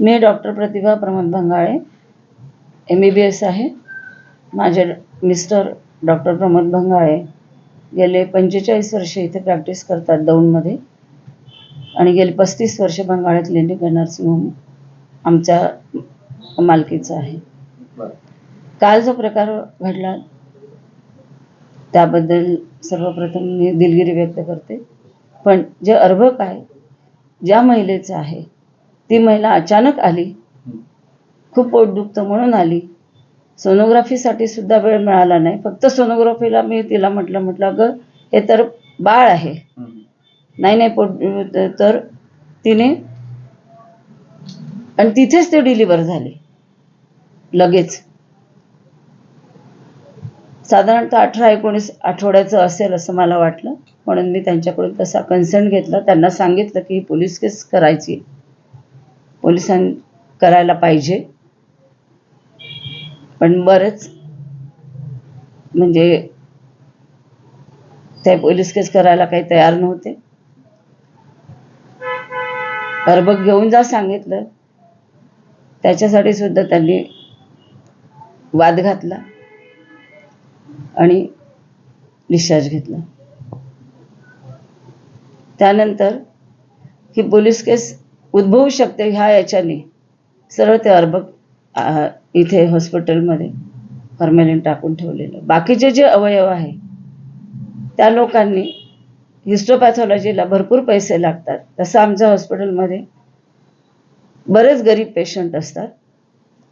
मी doctor Pratibha Pramod Bhangale M B B S आहे. माझे mister doctor Pramod Bhangale गेले पंचेचाळीस वर्षे इथे प्रॅक्टिस करतात दौंडमध्ये. आणि गेले पस्तीस वर्ष भंगाळे क्लिनिक नर्सिंग होम आमच्या मालकीचं आहे. काल जो प्रकार घडला त्याबद्दल सर्वप्रथम मी दिलगिरी व्यक्त करते. पण जे अर्भक आहे ज्या महिलेचं आहे ती महिला अचानक आली. खूप पोट दुखतं म्हणून आली. सोनोग्राफीसाठी सुद्धा वेळ मिळाला नाही. फक्त सोनोग्राफीला मी तिला म्हटलं म्हटलं अगं हे तर बाळ आहे. नाही नाही पोट तर तिने आणि तिथेच ते डिलिव्हर झाले. लगेच. साधारणतः अठरा एकोणीस आठवड्याचं असेल असं मला वाटलं. म्हणून मी त्यांच्याकडून तसा कन्सर्न घेतला. त्यांना सांगितलं की ही पोलीस केस करायची आहे. पोलिसां करायला पाहिजे. पण बरंच म्हणजे ते पोलीस केस करायला काही तयार नव्हते. अर्भक घेऊन जा सांगितलं. त्याच्यासाठी सुद्धा त्यांनी वाद घातला आणि डिस्चार्ज घेतला. त्यानंतर ही पोलीस केस उद्भवू शकते ह्या याच्याने. सरळ ते अर्भक इथे हॉस्पिटलमध्ये फॉर्मॅलिन टाकून ठेवलेलं. बाकीचे जे अवयव आहे त्या लोकांनी हिस्टोपॅथॉलॉजीला भरपूर पैसे लागतात. तसं आमच्या हॉस्पिटलमध्ये बरेच गरीब पेशंट असतात.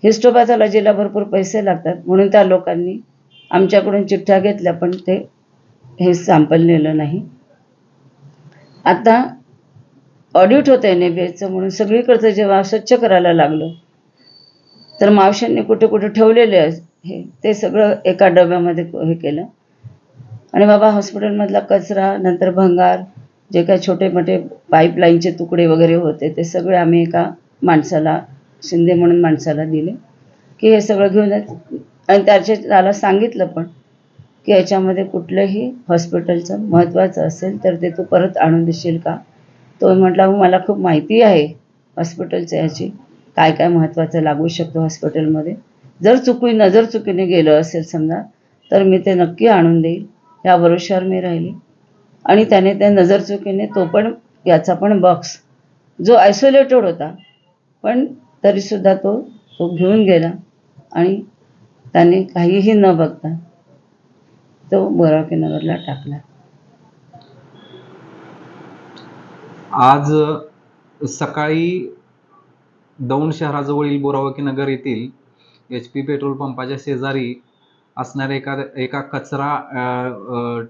हिस्टोपॅथॉलॉजीला भरपूर पैसे लागतात. म्हणून त्या लोकांनी आमच्याकडून चिठ्ठ्या घेतल्या पण ते हे सॅम्पल नेलं नाही. आता ऑडिट होतं एन ए बी एचं म्हणून सगळीकडचं जेव्हा स्वच्छ करायला लागलं तर मावशांनी कुठे कुठे ठेवलेले हे ते सगळं एका डब्यामध्ये हे केलं. आणि बाबा हॉस्पिटलमधला कचरा नंतर भंगार जे काही छोटे मोठे पाईपलाईनचे तुकडे वगैरे होते ते सगळे आम्ही एका माणसाला शिंदे म्हणून माणसाला दिले की हे सगळं घेऊन आणि त्याचे त्याला सांगितलं पण की याच्यामध्ये कुठलंही हॉस्पिटलचं महत्त्वाचं असेल तर ते तू परत आणून देशील का? तो म्हटला मला खूप माहिती आहे हॉस्पिटलच्या ह्याची काय काय महत्त्वाचं लागू शकतो हॉस्पिटलमध्ये? जर चुकी नजर चुकीने गेलं असेल समजा तर मी ते नक्की आणून देईल. या भरोश्यावर मी राहिली. आणि त्याने त्या नजर चुकीने तो पण याचा पण बॉक्स जो आयसोलेटेड होता पण तरीसुद्धा तो तो घेऊन गेला आणि त्याने काहीही न बघता तो बोरावके नगरला टाकला. आज सकाळी दौंड शहराजवळील बोरावकी नगर येथील एच पी पेट्रोल पंपाच्या शेजारी असणाऱ्या एका एका कचरा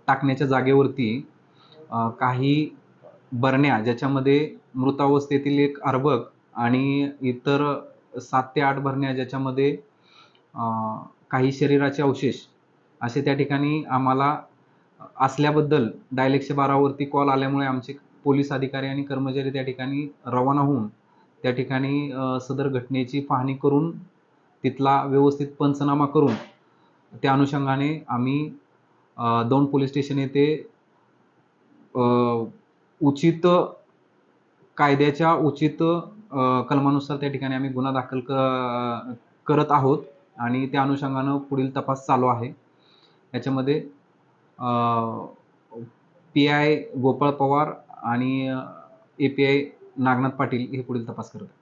टाकण्याच्या जागेवरती काही बरण्या ज्याच्यामध्ये मृतावस्थेतील एक अर्भक आणि इतर सात ते आठ बरण्या ज्याच्यामध्ये काही शरीराचे अवशेष असे त्या ठिकाणी आम्हाला असल्याबद्दल डायल एकशे बारावरती कॉल आल्यामुळे आमचे पोलीस अधिकारी आणि कर्मचारी त्या ठिकाणी रवाना होऊन त्या ठिकाणी सदर घटनेची पाहणी करून तिथला व्यवस्थित पंचनामा करून त्या अनुषंगाने आम्ही दोन दौंड पोलीस स्टेशन येथे उचित कायद्याच्या उचित कलमानुसार त्या ठिकाणी आम्ही गुन्हा दाखल क करत आहोत आणि त्या अनुषंगानं पुढील तपास चालू आहे. याच्यामध्ये पी आय गोपाळ पवार आणि A P I Nagnath Patil हे पुढील तपास करत आहेत.